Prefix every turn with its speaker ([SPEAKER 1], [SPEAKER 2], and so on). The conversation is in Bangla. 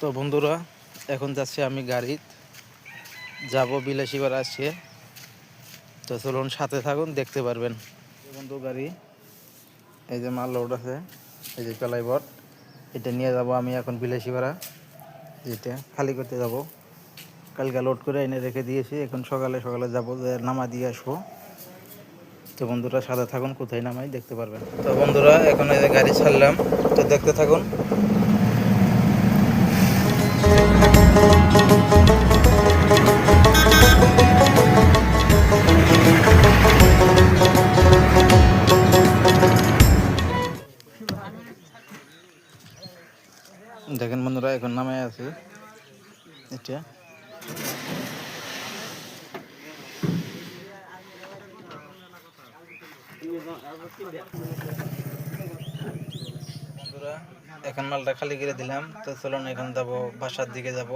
[SPEAKER 1] তো বন্ধুরা, এখন যাচ্ছি আমি গাড়ি যাব বিলাসীবার আসছে। তো চলুন সাথে থাকুন, দেখতে পারবেন। বন্ধু গাড়ি, এই যে মাল লোড আছে, এই যে চলাইবর এটা নিয়ে যাব আমি এখন বিলাসীপাড়া যেটা খালি করতে যাব। কালকে লোড করে এনে রেখে দিয়েছি, এখন সকালে সকালে যাব নামা দিয়ে আসব। তো বন্ধুরা সাথে থাকুন, কোথায় নামাই দেখতে পারবেন। তো বন্ধুরা, এখন এই যে গাড়ি ছাড়লাম, তো দেখতে থাকুন। দেখেন বন্ধুরা এখন নামে আছে। এটা। বন্ধুরা এখন মালটা খালি করে দিলাম। তো চলুন এখন যাব বাসার দিকে যাব।